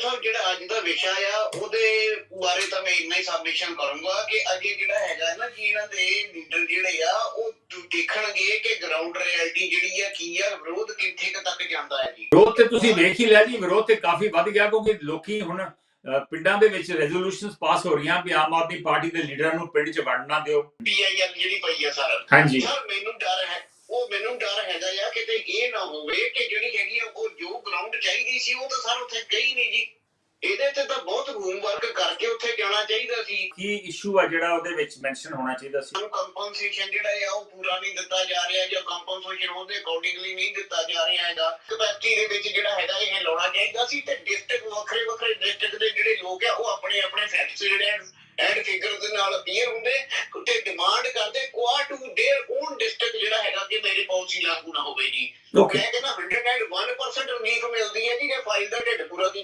ਸਾਹਿਬ ਜਿਹੜਾ ਅੱਜ ਦਾ ਵਿਸ਼ਾ ਆ ਉਹਦੇ ਬਾਰੇ ਤਾਂ ਮੈਂ ਇੰਨਾ ਹੀ ਸਬਮਿਸ਼ਨ ਕਰੂੰਗਾ ਕਿ ਅੱਗੇ ਜਿਹੜਾ ਹੈਗਾ ਨਾ ਕਿ ਇਹਨਾਂ ਦੇ ਲੀਡਰ ਜਿਹੜੇ ਆ ਉਹ ਦੇਖਣਗੇ ਕਿ ਗਰਾਊਂਡ ਰਿਐਲਿਟੀ ਜਿਹੜੀ ਆ ਕੀ ਆ ਵਿਰੋਧ ਕਿੱਥੇ ਤੱਕ ਜਾਂਦਾ ਹੈ ਜੀ। ਵਿਰੋਧ ਤੇ ਤੁਸੀਂ ਵੇਖ ਹੀ ਲਿਆ ਜੀ ਵਿਰੋਧ ਤੇ ਕਾਫੀ ਵੱਧ ਗਿਆ ਕਿਉਂਕਿ ਲੋਕੀ ਹੁਣ ਪਿੰਡਾਂ ਦੇ ਵਿੱਚ ਰੈਜ਼ੋਲੂਸ਼ਨਸ ਪਾਸ ਹੋ ਰਹੀਆਂ ਵੀ ਆਮ ਆਦਮੀ ਪਾਰਟੀ ਦੇ ਲੀਡਰਾਂ ਨੂੰ ਪਿੰਡ 'ਚ ਵੜਨ ਦਿਓ। ਪੀਆਈਐਲ ਜਿਹੜੀ ਪਈ ਆ ਸਰ। ਹਾਂਜੀ। ਸਰ ਮੈਨੂੰ ਡਰ ਹੈ ਉਹ ਮੈਨੂੰ ਡਰ ਹੈਗਾ ਆ ਕਿਤੇ ਇਹ ਨਾ ਹੋਵੇ ਕਿ ਜਿਹੜੀ ਉਹ ਜੋ ਗਰਾਊਂਡ ਚਾਹੀਦੀ ਸੀ ਉਹ ਤਾਂ ਸਰ ਉੱਥੇ ਗਈ ਨਹੀਂ ਜੀ। ਇਹਦੇ ਤੇ ਤਾਂ ਬਹੁਤ ਹੋਮਵਰਕ ਕਰਕੇ ਉੱਥੇ ਜਾਣਾ ਚਾਹੀਦਾ ਸੀ। ਕੀ ਇਸ਼ੂ ਆ ਜਿਹੜਾ ਉਹਦੇ ਵਿੱਚ ਮੈਂਸ਼ਨ ਹੋਣਾ ਚਾਹੀਦਾ ਸੀ? ਸਾਨੂੰ ਕੰਪਨਸੇਸ਼ਨ ਜਿਹੜਾ ਆ ਉਹ ਪੂਰਾ ਨਹੀਂ ਦਿੱਤਾ ਜਾ ਰਿਹਾ ਜਾਂ ਕੰਪਨਸੇਸ਼ਨ ਉਹਦੇ ਅਕੋਰਡਿੰਗਲੀ ਨਹੀਂ ਦਿੱਤਾ ਜਾ ਰਿਹਾ ਹੈਗਾ। ਕਪੈਸਿਟੀ ਦੇ ਵਿੱਚ ਜਿਹੜਾ ਹੈਗਾ ਇਹ ਲਾਉਣਾ ਚਾਹੀਦਾ ਸੀ ਤੇ ਡਿਸਟ੍ਰਿਕਟ ਵੱਖਰੇ ਵੱਖਰੇ ਡਿਸਟ੍ਰਿਕਟ ਦੇ ਜਿਹੜੇ ਲੋਕ ਆ ਉਹ ਆਪਣੇ ਆਪਣੇ ਫੈਕਟਸ ਜਿਹੜੇ ਐਂਡ ਫਿਗਰ ਦੇ ਨਾਲ ਅਪੀਅਰ ਹੁੰਦੇ। ਉਹ ਡਿਸਟ੍ਰਿਕਟ ਜਿਹੜਾ ਹੈਗਾ ਕਿ ਮੇਰੇ ਪਹੁੰਚ ਲਾਗੂ ਨਾ ਹੋਵੇ ਜੀ। ਮੈਂ ਕਹਿੰਦਾ 101% ਰਲੀਫ ਮਿਲਦੀ ਹੈ ਜੀ ਜੇ ਫਾਈਲ ਦਾ ਢਿੱਡ ਪੂਰਾ ਦੀ